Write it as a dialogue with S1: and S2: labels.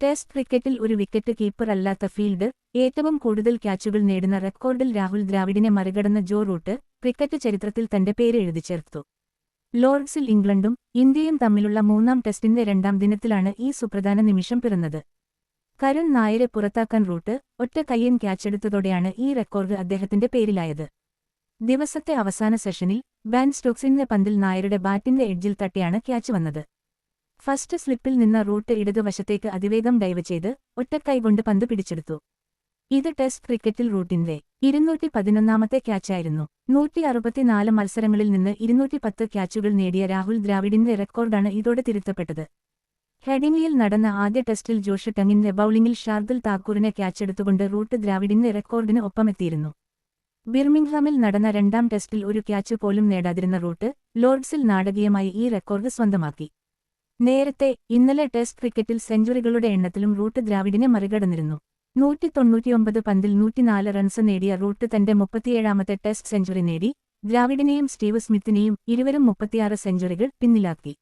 S1: Test ക്രിക്കറ്റിൽ ഒരു wicket keeper അല്ലാത്ത ഫീൽഡ് ഏറ്റവും കൂടുതൽ ക്യാച്ചുകൾ നേടുന്ന റെക്കോർഡിൽ രാഹുൽ ദ്രാവിഡിനെ മറികടന്ന ജോ റൂട്ട് ക്രിക്കറ്റ് ചരിത്രത്തിൽ തന്റെ പേര് എഴുതി ചേർത്തു. ലോർഡ്സിൽ ഇംഗ്ലണ്ടും ഇന്ത്യയും തമ്മിലുള്ള മൂന്നാം ടെസ്റ്റിന്റെ രണ്ടാം ദിനത്തിലാണ് ഈ സുപ്രധാന നിമിഷം പിറന്നത്. കരുൺ നായരെ പുറത്താക്കാൻ റൂട്ട് ഒറ്റ കയ്യൻ ക്യാച്ചെടുത്തതോടെയാണ് ഈ റെക്കോർഡ് അദ്ദേഹത്തിന്റെ പേരിലായത്. ദിവസത്തെ അവസാന സെഷനിൽ ബാൻ സ്റ്റോക്സിന്റെ പന്തിൽ നായരുടെ ബാറ്റിന്റെ എഡ്ജിൽ തട്ടിയാണ് ക്യാച്ച് വന്നത്. ഫസ്റ്റ് സ്ലിപ്പിൽ നിന്ന റൂട്ട് ഇടതുവശത്തേക്ക് അതിവേഗം ഡൈവ് ചെയ്ത് ഒറ്റക്കൈകൊണ്ട് പന്ത് പിടിച്ചെടുത്തു. ഇത് ടെസ്റ്റ് ക്രിക്കറ്റിൽ റൂട്ടിന്റെ ഇരുന്നൂറ്റി പതിനൊന്നാമത്തെ ക്യാച്ചായിരുന്നു നൂറ്റി അറുപത്തിനാല് മത്സരങ്ങളിൽ നിന്ന് ഇരുന്നൂറ്റി പത്ത് ക്യാച്ചുകൾ നേടിയ രാഹുൽ ദ്രാവിഡിന്റെ റെക്കോർഡാണ് ഇതോടെ തിരുത്തപ്പെട്ടത്. ഹെഡിംഗ്ലിയിൽ നടന്ന ആദ്യ ടെസ്റ്റിൽ ജോഷ് ടങ്ങിന്റെ ബൌളിംഗിൽ ഷാർദുൽ താക്കൂറിനെ ക്യാച്ചെടുത്തുകൊണ്ട് റൂട്ട് ദ്രാവിഡിന്റെ റെക്കോർഡിന് ഒപ്പമെത്തിയിരുന്നു. ബിർമിംഗ്ഹാമിൽ നടന്ന രണ്ടാം ടെസ്റ്റിൽ ഒരു ക്യാച്ച് പോലും നേടാതിരുന്ന റൂട്ട് ലോർഡ്സിൽ നാടകീയമായി ഈ റെക്കോർഡ് സ്വന്തമാക്കി. നേരത്തെ ഇന്നലെ ടെസ്റ്റ് ക്രിക്കറ്റിൽ സെഞ്ചുറികളുടെ എണ്ണത്തിലും റൂട്ട് ദ്രാവിഡിനെ മറികടന്നിരുന്നു. നൂറ്റി തൊണ്ണൂറ്റിയൊമ്പത് പന്തിൽ നൂറ്റിനാല് റൺസ് നേടിയ റൂട്ട് തന്റെ മുപ്പത്തിയേഴാമത്തെ ടെസ്റ്റ് സെഞ്ചുറി നേടി. ദ്രാവിഡിനെയും സ്റ്റീവ് സ്മിത്തിനെയും ഇരുവരും മുപ്പത്തിയാറ് സെഞ്ചുറികൾ പിന്നിലാക്കി.